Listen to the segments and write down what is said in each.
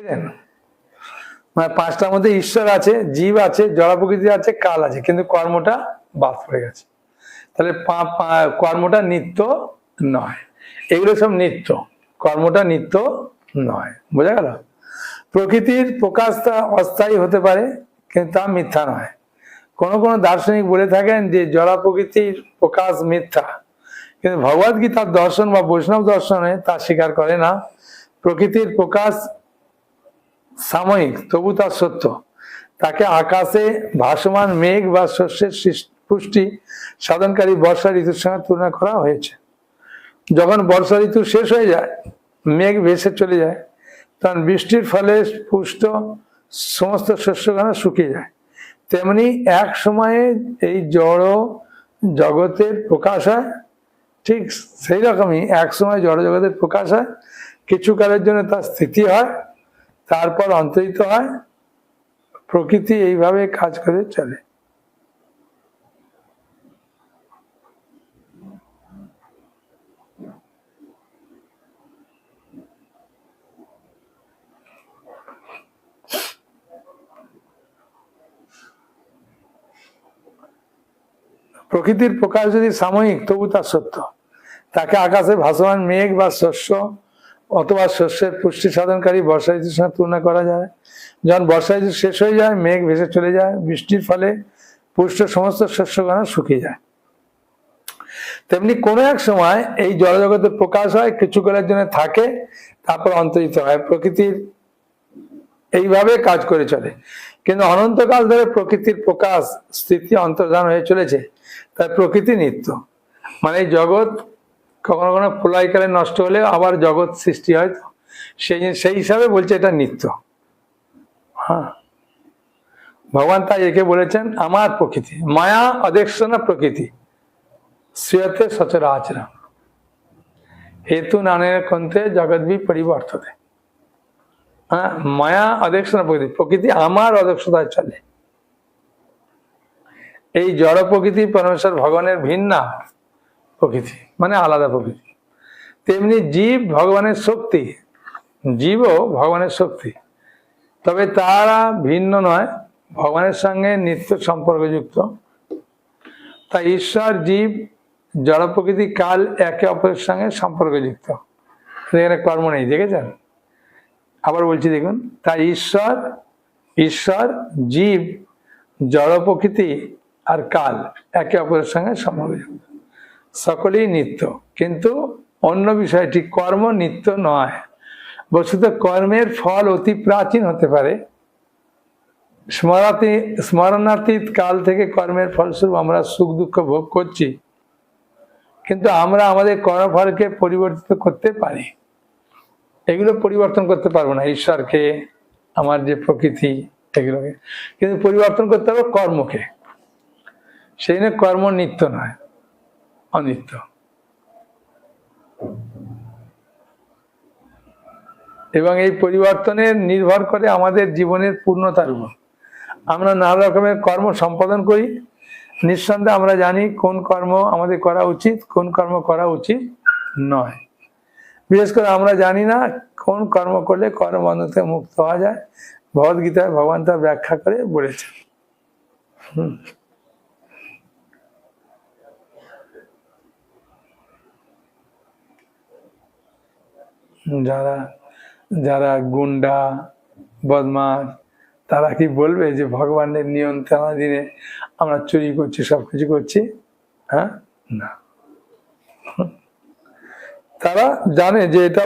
বুঝলেন? মানে পাঁচটার মধ্যে ঈশ্বর আছে, জীব আছে, জড় প্রকৃতি আছে, কাল আছে, কিন্তু কর্মটা বাদ পড়ে গেছে। তাহলে কর্মটা নিত্য নয়। এগুলো সব নিত্য, কর্মটা নিত্য নয়। বোঝা গেল? প্রকৃতির প্রকাশটা অস্থায়ী হতে পারে, কিন্তু তা মিথ্যা নয়। কোন কোন দার্শনিক বলে থাকেন যে জড়া প্রকৃতির প্রকাশ মিথ্যা। কিন্তু ভগবদ গীতার দর্শন বা বৈষ্ণব দর্শনে তা স্বীকার করে না। প্রকৃতির প্রকাশ সাময়িক, তবু তার সত্য। তাকে আকাশে ভাসমান মেঘ বা শস্যের পুষ্টি সাধনকারী বর্ষা ঋতুর সঙ্গে তুলনা করা হয়েছে। যখন বর্ষা ঋতু শেষ হয়ে যায়, মেঘ ভেসে চলে যায়, তখন বৃষ্টির ফলে পুষ্ট সমস্ত শস্যখানা শুকিয়ে যায়। তেমনি এক সময়ে এই জড় জগতের প্রকাশ হয়, ঠিক সেই রকমই এক সময় জড় জগতের প্রকাশ হয়। কিছু কালের জন্য তার স্থিতি হয় তারপর অন্তরিত হয়। প্রকৃতি এইভাবে কাজ করে, চলে। প্রকৃতির প্রকাশ যদি সাময়িক, তবু তা সত্য। তাকে আকাশে ভাসমান মেঘ বা শস্য অথবা শস্যের পুষ্টি সাধনকারী বর্ষা ঋতুর সঙ্গে তুলনা করা যায়। যখন বর্ষা ঋতু শেষ হয়ে যায়, মেঘ ভেসে চলে যায়, বৃষ্টির ফলে পুষ্ট সমস্ত শস্যগণ শুকিয়ে যায়। তেমনি কোনো এক সময় এই জলজগতে প্রকাশ হয় কিছু কালের জন্য থাকে, তারপর অন্তরিত হয়। প্রকৃতির এইভাবে কাজ করে চলে। কিন্তু অনন্তকাল ধরে প্রকৃতির প্রকাশ, স্থিতি, অন্তর্ধান হয়ে চলেছে। তাই প্রকৃতি নিত্য। মানে এই জগৎ কখনো কখনো প্রলয়কালে নষ্ট হলে আবার জগৎ সৃষ্টি হয়। তো সেই সেই হিসাবে বলছে এটা নিত্য। হ্যাঁ। ভগবান তাই একে বলেছেন, আমার প্রকৃতি, মায়া অদেক্ষণা প্রকৃতি শ্রেয়তে সচরাচরা হেতু নানের কন্তে জগৎ বি পরিবর্ততে। হ্যাঁ মায়া অদেক্ষণা প্রকৃতি প্রকৃতি আমার অদক্ষতায় চলে। এই জড় প্রকৃতি পরমেশ্বর ভগবানের ভিন্না। প্রকৃতি মানে আলাদা প্রকৃতি। তেমনি জীব ভগবানের শক্তি, জীবও ভগবানের শক্তি। তবে তারা ভিন্ন নয়, ভগবানের সঙ্গে নিত্য সম্পর্কযুক্ত। তাই ঈশ্বর, জীব, জড় প্রকৃতি, কাল একে অপরের সঙ্গে সম্পর্কযুক্ত। এখানে কর্ম নেই, দেখেছেন? আবার বলছি, দেখুন, তাই ঈশ্বর ঈশ্বর, জীব, জড় প্রকৃতি আর কাল একে অপরের সঙ্গে সম্পর্কযুক্ত। সকলেই নিত্য, কিন্তু অন্য বিষয়টি, কর্ম নিত্য নয়। বস্তুত কর্মের ফল অতি প্রাচীন হতে পারে। স্মরাতি স্মরণাতীত কাল থেকে কর্মের ফলস্বরূপ আমরা সুখ দুঃখ ভোগ করছি, কিন্তু আমরা আমাদের কর্মফলকে পরিবর্তিত করতে পারি। এগুলো পরিবর্তন করতে পারব না, ঈশ্বরকে, আমার যে প্রকৃতি, এগুলোকে। কিন্তু পরিবর্তন করতে হবে কর্মকে। সেই জন্য কর্ম নিত্য নয়। অনিত্য। এবং এই পরিবর্তনের নির্ভর করে আমাদের জীবনের পূর্ণতার উপর। আমরা নানা রকমের কর্ম সম্পাদন করি। নিঃসন্দেহে আমরা জানি কোন কর্ম আমাদের করা উচিত, কোন কর্ম করা উচিত নয়। বিশেষ করে আমরা জানি না কোন কর্ম করলে কর্মবন্ধতে মুক্ত হওয়া যায়। ভগবদ্গীতায় ভগবান তার ব্যাখ্যা করে বলেছেন। হুম। যারা যারা গুন্ডা বদমাস তারা কি বলবে যে ভগবানের নিয়ন্ত্রণাধীনে আমরা চুরি করছি, সবকিছু করছি? হ্যাঁ? না। তারা জানে যে এটা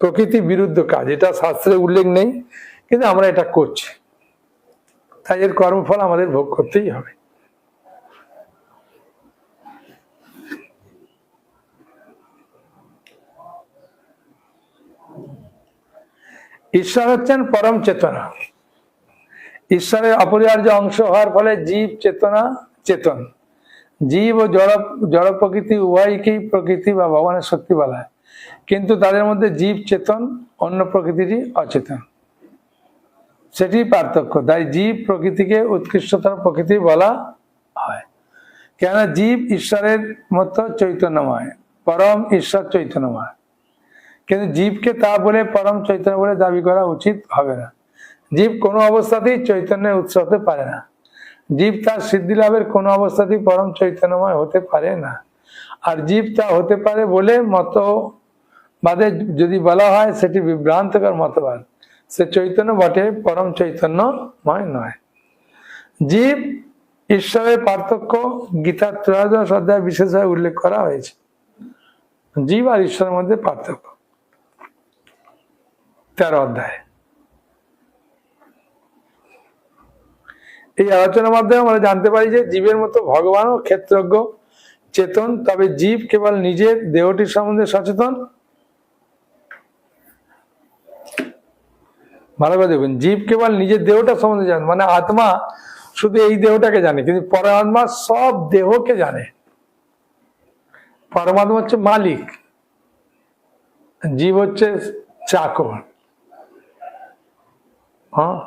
প্রকৃতি বিরুদ্ধ কাজ, এটা শাস্ত্রে উল্লেখ নেই, কিন্তু আমরা এটা করছি। তাই এর কর্মফল আমাদের ভোগ করতেই হবে। ঈশ্বর হচ্ছেন পরম চেতনা। ঈশ্বরের অপরিহার্য অংশ হওয়ার ফলে জীব চেতনা, চেতন। জীব ও জড় জড় প্রকৃতি উভয়কেই প্রকৃতি বা ভগবানের শক্তি বলা হয়। কিন্তু তাদের মধ্যে জীব চেতন, অন্য প্রকৃতিটি অচেতন। সেটি পার্থক্য। তাই জীব প্রকৃতিকে উৎকৃষ্টতর প্রকৃতি বলা হয়। কেন জীব ঈশ্বরের মতো চৈতন্যময়। পরম ঈশ্বর চৈতন্যময়। কিন্তু জীবকে তা বলে পরম চৈতন্য বলে দাবি করা উচিত হবে না। জীব কোনো অবস্থাতেই চৈতন্যের উৎস হতে পারে না। জীব তার সিদ্ধি লাভের কোনো অবস্থাতেই পরম চৈতন্যময় হতে পারে না। আর জীব তা হতে পারে বলে মতবাদে যদি বলা হয় সেটি বিভ্রান্তকর মতবাদ। সে চৈতন্য বটে, পরম চৈতন্যময় নয়। জীব ঈশ্বরের পার্থক্য গীতার ত্রয়োদশ অধ্যায় বিশেষভাবে উল্লেখ করা হয়েছে। জীব আর ঈশ্বরের মধ্যে পার্থক্য। তেরো অধ্যায়। এই আলোচনার মাধ্যমে আমরা জানতে পারি যে জীবের মতো ভগবানও ক্ষেত্রজ্ঞ চেতন, তবে জীব কেবল নিজের দেহটির সম্বন্ধে সচেতন। ভালো করে দেখুন, জীব কেবল নিজের দেহটা সম্বন্ধে জানে মানে আত্মা শুধু এই দেহটাকে জানে, কিন্তু পরমাত্মা সব দেহকে জানে। পরমাত্মা হচ্ছে মালিক, জীব হচ্ছে চাকর। হ্যাঁ।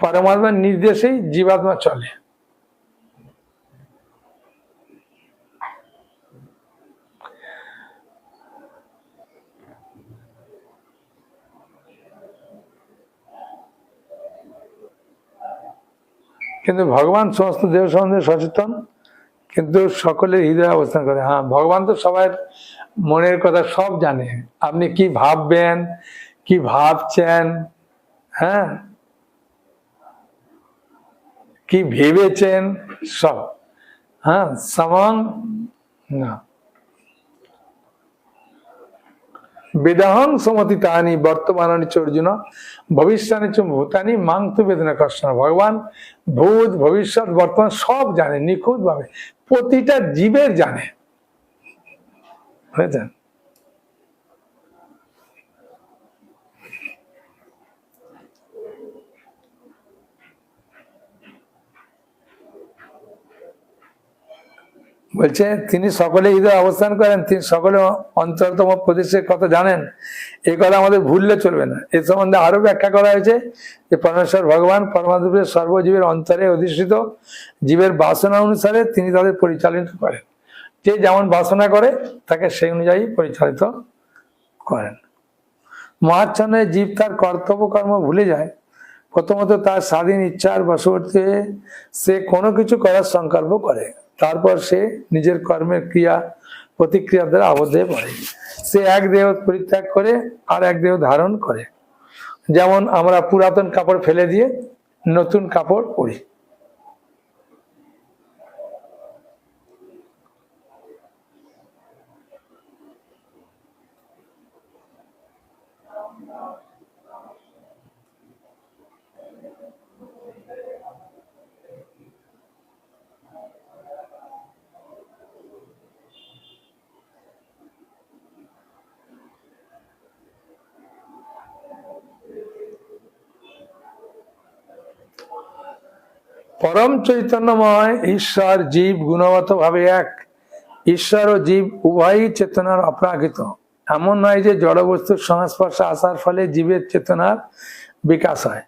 পরমাত্মার নির্দেশেই জীবাত্মা চলে। কিন্তু ভগবান সমস্ত দেহ সম্বন্ধে সচেতন, কিন্তু সকলের হৃদয়ে অবস্থান করে। হ্যাঁ ভগবান তো সবার মনের কথা সব জানে। আপনি কি ভাববেন, কি ভাবছেন হ্যাঁ। কি ভেবেছেন? সব। হ্যাঁ সমান না। বেদাহং সমতি তাহানি বর্তমানানি চ অর্জুন ভবিষ্যানি চ ভূতানি মাংতু বেদনা কষ্ট ভগবান ভূত, ভবিষ্যৎ, বর্তমান সব জানে নিখুঁত ভাবে প্রতিটা জীবের জানে। বুঝেছেন? বলছে, তিনি সকলে হৃদয় অবস্থান করেন, তিনি সকলে অন্তরতম প্রদেশের কথা জানেন। এই কথা আমাদের ভুললে চলবে না। এ সম্বন্ধে আরও ব্যাখ্যা করা হয়েছে যে, পরমেশ্বর ভগবান পরমাত্মের সর্বজীবের অন্তরে অধিষ্ঠিত জীবের বাসনা অনুসারে তিনি তাদের পরিচালিত করেন। যে যেমন বাসনা করে, তাকে সেই অনুযায়ী পরিচালিত করেন। মহাচ্ছন্নে জীব তার কর্তব্য কর্ম ভুলে যায়। প্রথমত তার স্বাধীন ইচ্ছার বশবর্তী সে কোনো কিছু করার সংকল্প করে। তারপর সে নিজের কর্মের ক্রিয়া প্রতিক্রিয়া দ্বারা আবদ্ধ পড়ে। সে এক দেহ পরিত্যাগ করে আর এক দেহ ধারণ করে। যেমন আমরা পুরাতন কাপড় ফেলে দিয়ে নতুন কাপড় পরি। পরম চৈতন্যময় ঈশ্বর জীব গুণগত ভাবে এক। ঈশ্বর ও জীব উভয়ই চেতনার অপ্রাকৃত এমন নয় যে জড়বস্তুর সংস্পর্শে আসার ফলে জীবের চেতনার বিকাশ হয়।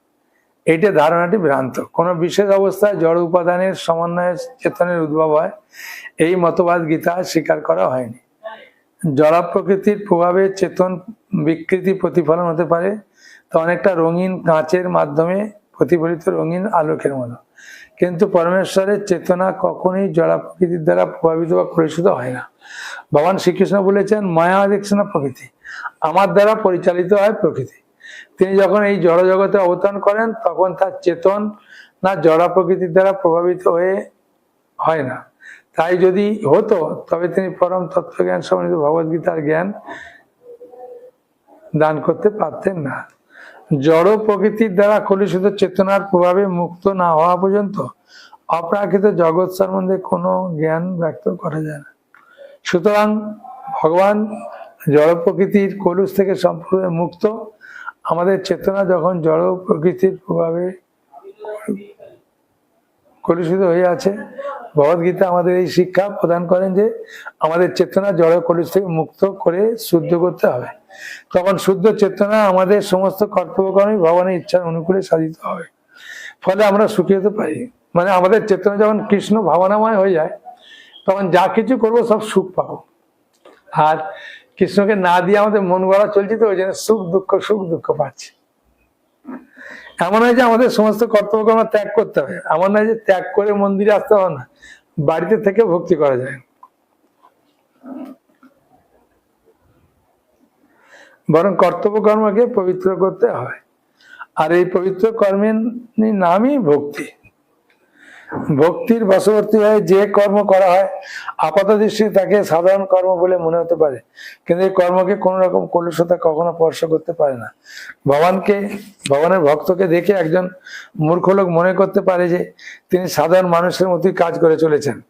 এইটা ধারণাটি ভ্রান্ত। কোনো বিশেষ অবস্থায় জড় উপাদানের সমন্বয়ে চেতনের উদ্ভব হয়। এই মতবাদ গীতা স্বীকার করা হয়নি। জড় প্রকৃতির প্রভাবে চেতন বিকৃতি প্রতিফলন হতে পারে, তা অনেকটা রঙিন কাঁচের মাধ্যমে প্রতিফলিত রঙিন আলোকের মতো। কিন্তু পরমেশ্বরের চেতনা কখনই জড়া প্রকৃতির দ্বারা প্রভাবিত বা পরিচিত হয় না। ভগবান শ্রীকৃষ্ণ বলেছেন, মায়া দেখছেন প্রকৃতি, আমার দ্বারা পরিচালিত হয় প্রকৃতি। তিনি যখন এই জড় জগতে অবতরণ করেন, তখন তার চেতন না জড়া প্রকৃতির দ্বারা প্রভাবিত হয়ে হয় না। তাই যদি হতো, তবে তিনি পরম তত্ত্বজ্ঞান সম্বন্ধিত ভগবদ্গীতার জ্ঞান দান করতে পারতেন না। জড় প্রকৃতির দ্বারা কলুষিত চেতনার প্রভাবে মুক্ত না হওয়া পর্যন্ত অপ্রাকৃত জগৎ সম্বন্ধে কোনো জ্ঞান ব্যক্ত করা যায় না। সুতরাং ভগবান জড় প্রকৃতির কলুষ থেকে সম্পূর্ণ মুক্ত। আমাদের চেতনা যখন জড় প্রকৃতির প্রভাবে কলুষিত হয়ে আছে, ভগবদ্গীতা আমাদের এই শিক্ষা প্রদান করেন যে আমাদের চেতনা জড় কলুষ থেকে মুক্ত করে শুদ্ধ করতে হবে। তখন শুদ্ধ চেতনা আমাদের সমস্ত কর্তব্যকর্মই ভগবানের ইচ্ছার অনুকূলে সাধিত হবে। ফলে আমরা সুখী হতে পারি। মানে আমাদের চেতনা যখন কৃষ্ণ ভাবনাময় হয়ে যায়, তখন যা কিছু করব সব সুখ পাবো। আর কৃষ্ণকে না দিয়ে আমাদের মন গড়া চলছে তো, ওই জন্য সুখ দুঃখ সুখ দুঃখ পাচ্ছি। এমন হয় যে আমাদের সমস্ত কর্তব্যকর্ম ত্যাগ করতে হবে। এমন নয় যে ত্যাগ করে মন্দিরে আসতে হবে না, বাড়িতে থেকে ভক্তি করা যায়। বরং কর্তব্য কর্মকে পবিত্র করতে হয়। আর এই পবিত্র কর্মের নামই ভক্তি। ভক্তির বশবর্তী হয়ে যে কর্ম করা হয়, আপাত দৃষ্টি তাকে সাধারণ কর্ম বলে মনে হতে পারে। কিন্তু এই কর্মকে কোন রকম কলুষতা কখনো স্পর্শ করতে পারে না। ভগবানকে, ভগবানের ভক্তকে দেখে একজন মূর্খ লোক মনে করতে পারে যে তিনি সাধারণ মানুষের মতোই কাজ করে চলেছেন।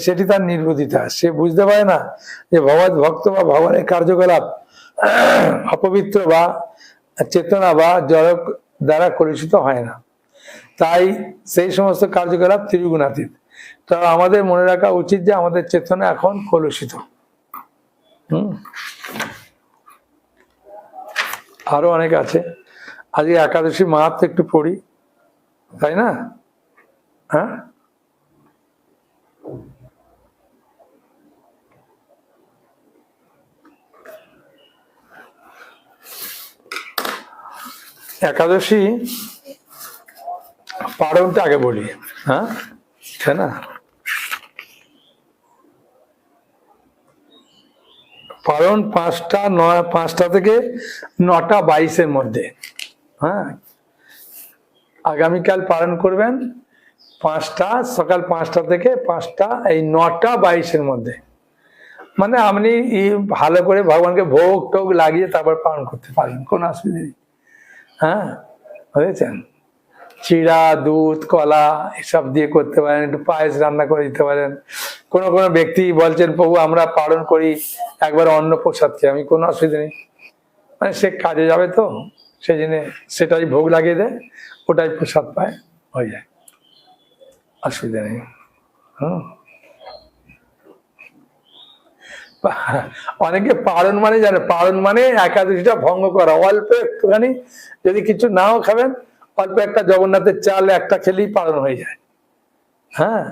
সেটি তার নির্বুদ্ধিতা সে বুঝতে পারে না যে ভগবত ভক্ত বা ভগবানের কার্যকলাপ অপবিত্র বা চেতনা বা জড়ক দ্বারা কলুষিত হয় না। তাই সেই সমস্ত কার্যকলাপ ত্রিগুণাতীত। তো আমাদের মনে রাখা উচিত যে আমাদের চেতনা এখন কলুষিত। হুম? আরও অনেক আছে। আজকে একাদশী মাহাত্ম একটু পড়ি। তাই না? হ্যাঁ? একাদশী পারণটা আগে বলি হ্যাঁ? তাই না? পারণ পাঁচটা, নয়, পাঁচটা থেকে নটা বাইশের মধ্যে হ্যাঁ? আগামীকাল পালন করবেন পাঁচটা, সকাল পাঁচটা থেকে পাঁচটা, এই নটা বাইশের মধ্যে। মানে আপনি ভালো করে ভগবানকে ভোগ টোগ লাগিয়ে তারপর পালন করতে পারবেন, কোনো অসুবিধা নেই। হ্যাঁ বুঝেছেন? চিড়া, দুধ, কলা, এসব দিয়ে করতে পারেন, একটু পায়েস রান্না করে দিতে পারেন। কোন কোন ব্যক্তি বলছেন, প্রভু, আমরা পালন করি, একবার অন্ন প্রসাদ খেয়ে আমি কোনো অসুবিধা নেই। মানে সে কাজে যাবে তো, সেই জন্য সেটাই ভোগ লাগিয়ে দেয়, ওটাই প্রসাদ পায়, হয়ে যায়। অসুবিধা নেই। হুম। অনেকে পালন মানে জানে পালন মানে একাদশীটা ভঙ্গ করা। অল্প একটুখানি যদি কিছু নাও খাবেন, অল্প একটা জগন্নাথের চাল, একটা খেলেই পালন হয়ে যায়। হ্যাঁ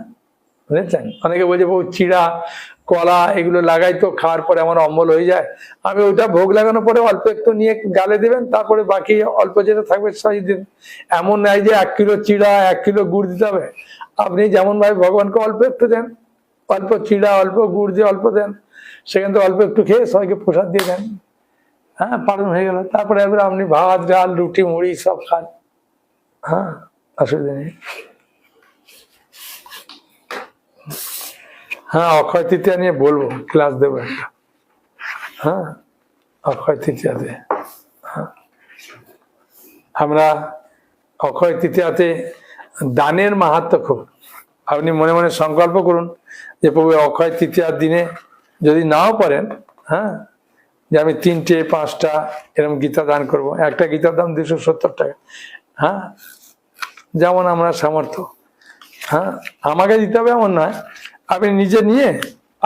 বুঝেছেন? অনেকে বলছে, বউ, চিড়া, কলা, এগুলো লাগাই তো, খাওয়ার পরে আমার অম্বল হয়ে যায়। আমি ওইটা ভোগ লাগানোর পরে অল্প একটু নিয়ে গালে দেবেন, তারপরে বাকি অল্প যেটা থাকবে সেই দিন। এমন নাই যে এক কিলো চিড়া, এক কিলো গুড় দিতে হবে। আপনি যেমন ভাবে ভগবানকে অল্প একটু দেন। অল্প চিড়া অল্প গুড় দিয়ে অল্প দেন। সেখান থেকে অল্প একটু খেয়ে সবাইকে প্রসাদ দিয়ে দেন। হ্যাঁ পালন হয়ে গেল। তারপরে এবার আপনি ভাত, ডাল, রুটি, মুড়ি সব খান। হ্যাঁ অসুবিধা নেই। হ্যাঁ অক্ষয় তৃতীয়া নিয়ে বলব, ক্লাস দেবো একটা। হ্যাঁ অক্ষয় তৃতীয়াতে। হ্যাঁ। আমরা অক্ষয় তৃতীয়াতে দানের মাহাত্ম খুব। আপনি মনে মনে সংকল্প করুন যে প্রভু অক্ষয় তৃতীয়ার দিনে যদি নাও পারেন হ্যাঁ যে আমি তিনটে, পাঁচটা এরকম গীতা দান করব। একটা গীতার দাম দুশো সত্তর টাকা হ্যাঁ যেমন আমরা সামর্থ্য হ্যাঁ আমাকে দিতে হবে এমন নয়, আপনি নিজে নিয়ে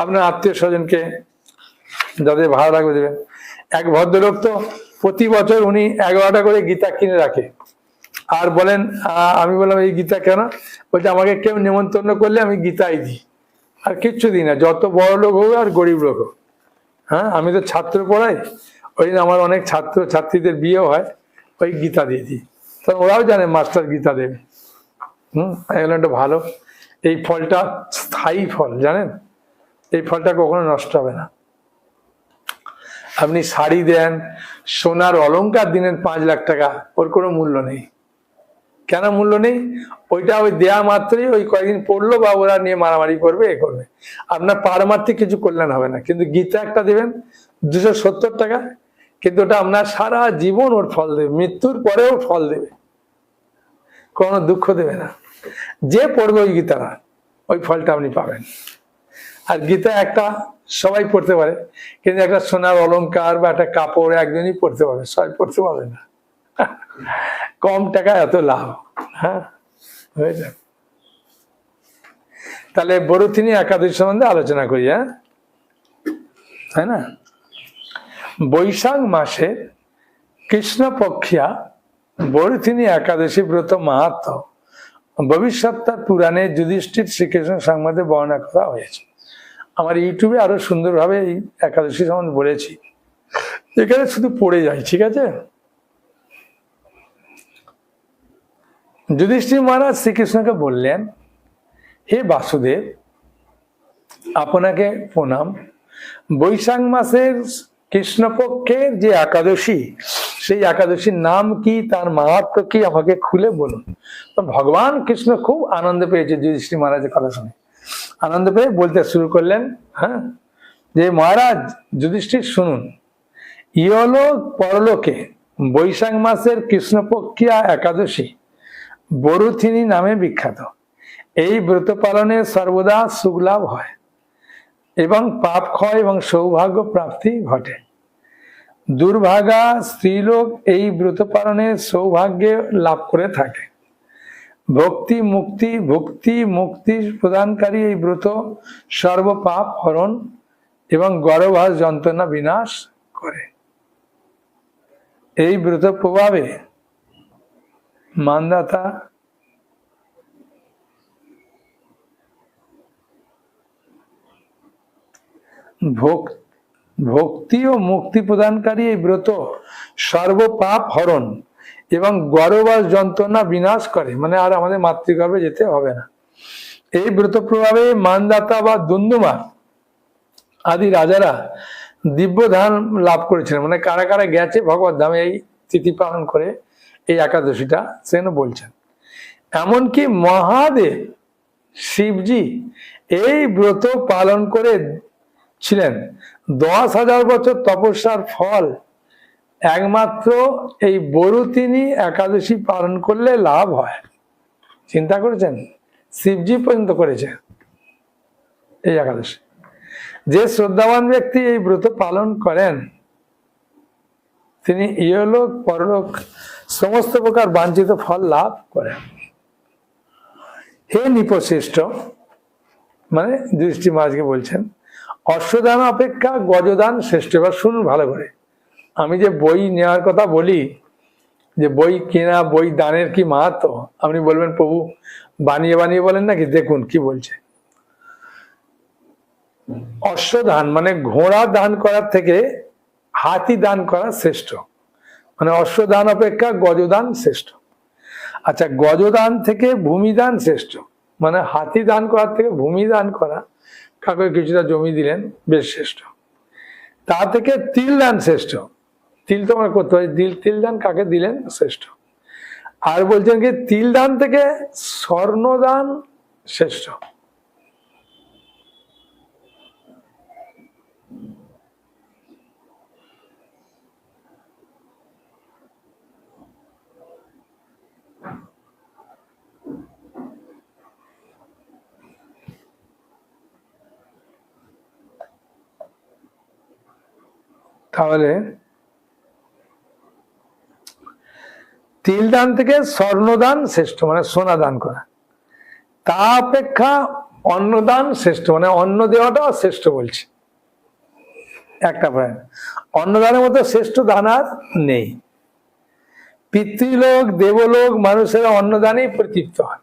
আপনার আত্মীয় স্বজনকে যাদের ভালো লাগবে দেবেন। এক ভদ্রলোক তো প্রতি বছর উনি এগারোটা করে গীতা কিনে রাখে। আর বলেন আমি বললাম, এই গীতা কেন? বলছে, আমাকে কেউ নিমন্ত্রণ করলে আমি গীতাই দিই। আর কিচ্ছু দিই না। যত বড় লোক হোক আর গরিব লোক হোক। হ্যাঁ আমি তো ছাত্র পড়াই। ওই আমার অনেক ছাত্র, ছাত্রীদের বিয়েও হয়। ওই গীতা দিয়ে দিই। তো ওরাও জানে মাস্টার গীতা দেবে। হুম এগুলো একটা ভালো। এই ফলটা স্থায়ী ফল, জানেন? এই ফলটা কখনো নষ্ট হবে না। আপনি শাড়ি দেন, সোনার অলংকার দিনেন পাঁচ লাখ টাকা, ওর কোনো মূল্য নেই। কেন মূল্য নেই? ওইটা ওই দেয়া মাত্রই ওই কয়েকদিন পড়ল বা ওরা নিয়ে মারামারি করবে, এ করবে। আপনার পারমার্থিক কিছু কল্যাণ হবে না। কিন্তু গীতা একটা দেবেন, দুশো সত্তর টাকা। কিন্তু ওটা আপনার সারা জীবন ওর ফল দেবে, মৃত্যুর পরেও ফল দেবে। কোনো দুঃখ দেবে না। যে পড়বে ওই গীতাটা, ওই ফলটা আপনি পাবেন। আর গীতা একটা সবাই পড়তে পারে, কিন্তু একটা সোনার অলঙ্কার বা একটা কাপড় একজনই পড়তে পারবে, সবাই পড়তে পারবে না। কম টাকা এত লাভ। হ্যাঁ? হয়ে হয়েছে তাহলে বরুথিনী একাদশী সম্বন্ধে আলোচনা করি হ্যাঁ? তাই না? বৈশাখ মাসে কৃষ্ণপক্ষিয়া বরুথিনী একাদশী ব্রত মাহাত্ম। ভবিষ্যৎটা পুরাণে যুধিষ্ঠির শ্রীকৃষ্ণ সংবাদে বর্ণনা করা হয়েছে। আমার ইউটিউবে আরও সুন্দরভাবে এই একাদশী সম্বন্ধে বলেছি। এখানে শুধু পড়ে যায় ঠিক আছে? যুধিষ্ঠির মহারাজ শ্রীকৃষ্ণকে বললেন, হে বাসুদেব, আপনাকে প্রণাম। বৈশাখ মাসের কৃষ্ণপক্ষের যে একাদশী, সেই একাদশীর নাম কি, তার মাহাত্ম কি, আমাকে খুলে বলুন। তো ভগবান কৃষ্ণ খুব আনন্দ পেয়েছে যুধিষ্ঠির মহারাজের কথা শুনে। আনন্দ পেয়ে বলতে শুরু করলেন হ্যাঁ যে মহারাজ, যুধিষ্ঠির শুনুন। ইয়লোক পরলোকে বৈশাখ মাসের কৃষ্ণপক্ষিয়া একাদশী বরুথিনী নামে বিখ্যাত। এই ব্রত পালনে সর্বদা সুখলাভ হয় এবং পাপ ক্ষয় এবং সৌভাগ্য প্রাপ্তি ঘটে। দুর্ভাগা স্ত্রীলোক এই ব্রত পালনে সৌভাগ্য লাভ করে থাকে। ভক্তি মুক্তি ভক্তি মুক্তি প্রদানকারী এই ব্রত সর্বপাপ হরণ এবং গর্ভাস যন্ত্রণা বিনাশ করে। এই ব্রত প্রভাবে মানদাতা। ভক্তি ও মুক্তি প্রদানকারী এই ব্রত সর্বপাপ হরণ এবং গর্ভবাস যন্ত্রণা বিনাশ করে। মানে আর আমাদের মাতৃগর্ভে যেতে হবে না। এই ব্রত প্রভাবে মানদাতা বা দুন্দুমা আদি রাজারা দিব্য ধান লাভ করেছিলেন। মানে কারা কারা গেছে ভগবত ধামে এই তিথি পালন করে এই একাদশীটা সেন বলছেন। এমনকি মহাদেব শিবজি এই ব্রত পালন করে ছিলেন। দশ হাজার বছর তপস্যার ফল। একমাত্র এই বরুতিনী একাদশী পালন করলে লাভ হয়। চিন্তা করেছেন? শিবজি পর্যন্ত করেছে এই একাদশী। যে শ্রদ্ধাবান ব্যক্তি এই ব্রত পালন করেন তিনি ইহলোক, পরলোক সমস্ত প্রকার বাঞ্ছিত ফল লাভ করেন। হে নিপশ্রেষ্ঠ মানে দৃষ্টি মহারাজকে বলছেন, অশ্বদান অপেক্ষা গজদান শ্রেষ্ঠ। এবার শুনুন ভালো করে। আমি যে বই নেওয়ার কথা বলি, যে বই কেনা, বই দানের কি মাহাত্ম? আপনি বলবেন, প্রভু, বানিয়ে বানিয়ে বলেন নাকি? দেখুন কি বলছে। অশ্বদান মানে ঘোড়া দান করার থেকে হাতি দান করা শ্রেষ্ঠ। মানে অশ্বদান অপেক্ষা গজদান শ্রেষ্ঠ। আচ্ছা গজদান থেকে ভূমিদান শ্রেষ্ঠ। মানে হাতি দান করার থেকে ভূমি দান করা কাউকে কিছুটা জমি দিলেন, বেশ শ্রেষ্ঠ। তা থেকে তিল দান শ্রেষ্ঠ। তিল তো আমরা করতে পারি তিল তিল দান কাকে দিলেন? শ্রেষ্ঠ। আর বলছেন কি, তিল দান থেকে স্বর্ণদান শ্রেষ্ঠ। তাহলে তিল দান থেকে স্বর্ণদান শ্রেষ্ঠ মানে সোনা দান করা। তা অপেক্ষা অন্নদান শ্রেষ্ঠ মানে অন্ন দেওয়াটাও শ্রেষ্ঠ বলছে। একটা পয়েন্ট অন্নদানের মতো শ্রেষ্ঠ দান আর নেই। পিতৃলোক, দেবলোক মানুষেরা অন্নদানেই প্রতৃপ্ত হয়।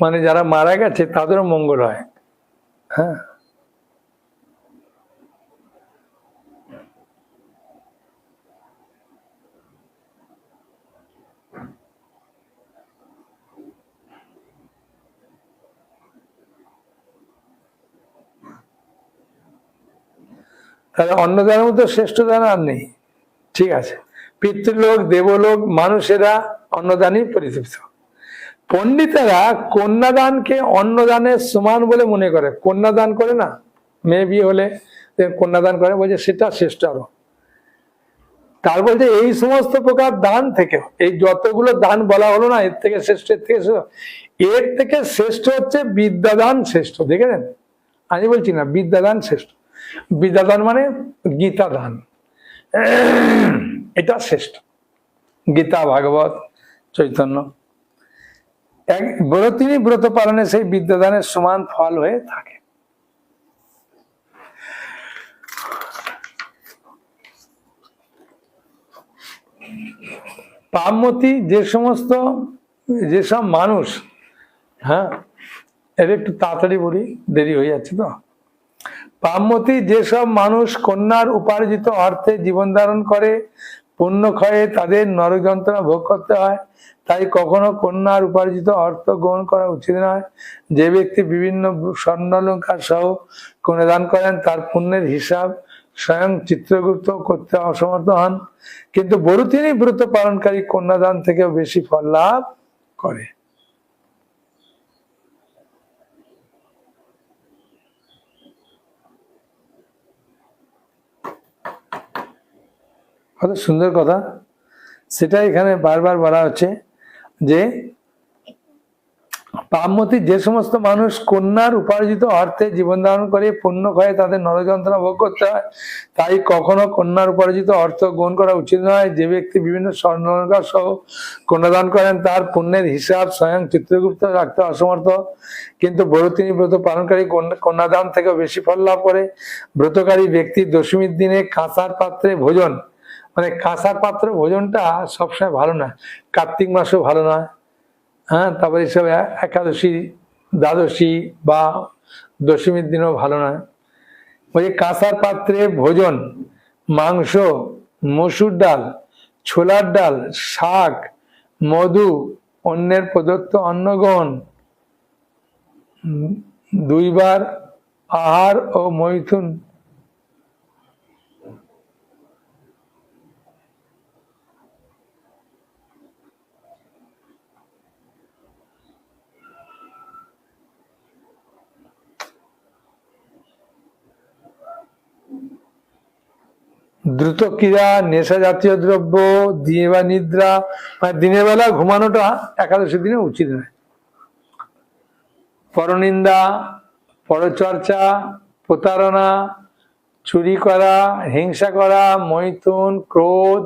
মানে যারা মারা গেছে তাদেরও মঙ্গল হয়। হ্যাঁ? তাহলে অন্য অন্নদানের মতো শ্রেষ্ঠ দান আর নেই। ঠিক আছে। পিতৃলোক, দেবলোক, মানুষেরা অন্নদানই পরিতৃপ্ত পণ্ডিতেরা কন্যাদানকে অন্নদানের সমান বলে মনে করে। কন্যাদান করে না? মেয়ে বিয়ে হলে কন্যাদান করে, বলছে সেটা শ্রেষ্ঠ আরও। তার বলছে, এই সমস্ত প্রকার দান থেকে, এই যতগুলো দান বলা হলো না, এর থেকে শ্রেষ্ঠ, এর থেকে এর থেকে শ্রেষ্ঠ হচ্ছে বিদ্যাদান শ্রেষ্ঠ। দেখেছেন? আমি বলছি না, বিদ্যাদান শ্রেষ্ঠ। বিদ্যাদান মানে গীতা দান এটা শ্রেষ্ঠ। গীতা, ভাগবত, চৈতন্য। এক ব্রতিনী ব্রত পালনে সেই বিদ্যাদানের সমান ফল হয়ে থাকে। পাপমতি যে সমস্ত যেসব মানুষ হ্যাঁ এর একটু তাড়াতাড়ি বলি, দেরি হয়ে যাচ্ছে তো? পামতি যেসব মানুষ কন্যার উপার্জিত অর্থে জীবন ধারণ করে, পুণ্য ক্ষয়ে তাদের নরক যন্ত্রণা ভোগ করতে হয়, তাই কখনো কন্যার উপার্জিত অর্থ গ্রহণ করা উচিত নয়। যে ব্যক্তি বিভিন্ন স্বর্ণালঙ্কার সহ কন্যাদান করেন, তার পুণ্যের হিসাব স্বয়ং চিত্রগুপ্ত করতে অসমর্থ হন। কিন্তু বরুতিনী ব্রত পালনকারী কন্যাদান থেকেও বেশি ফল লাভ করে। কত সুন্দর কথা। সেটা এখানে বারবার বলা হচ্ছে যে পামতি যে সমস্ত মানুষ কন্যার উপার্জিত অর্থে জীবন ধারণ করে, পুণ্য ক্ষয়ে তাদের নরযন্ত্রণা ভোগ করতে হয়, তাই কখনো কন্যার উপার্জিত অর্থ গ্রহণ করা উচিত নয়। যে ব্যক্তি বিভিন্ন স্বর্ণালঙ্কার সহ কন্যাদান করেন, তার পুণ্যের হিসাব স্বয়ং চিত্রগুপ্ত রাখতে অসমর্থ। কিন্তু ব্রতী ব্রত পালনকারী কন্যা- কন্যাদান থেকে বেশি ফল লাভ করে। ব্রতকারী ব্যক্তি দশমীর দিনে কাঁসার পাত্রে ভোজন মানে কাঁসার পাত্র ভোজনটা সবসময় ভালো না কার্তিক মাসও ভালো নয়। হ্যাঁ তারপরে এসব একাদশী, দ্বাদশী বা দশমীর দিনও ভালো নয়। ওই কাঁসার পাত্রে ভোজন, মাংস, মসুর ডাল, ছোলার ডাল, শাক, মধু, অন্যের প্রদত্ত অন্নগণ দুইবার আহার ও মৈথুন দ্রুত ক্রীড়া নেশা জাতীয় দ্রব্য দিয়ে বা নিদ্রা মানে দিনের বেলা ঘুমানোটা একাদশী দিনে উচিত নয়। পরনিন্দা, পরচর্চা, প্রতারণা, চুরি করা, হিংসা করা, মৈথুন, ক্রোধ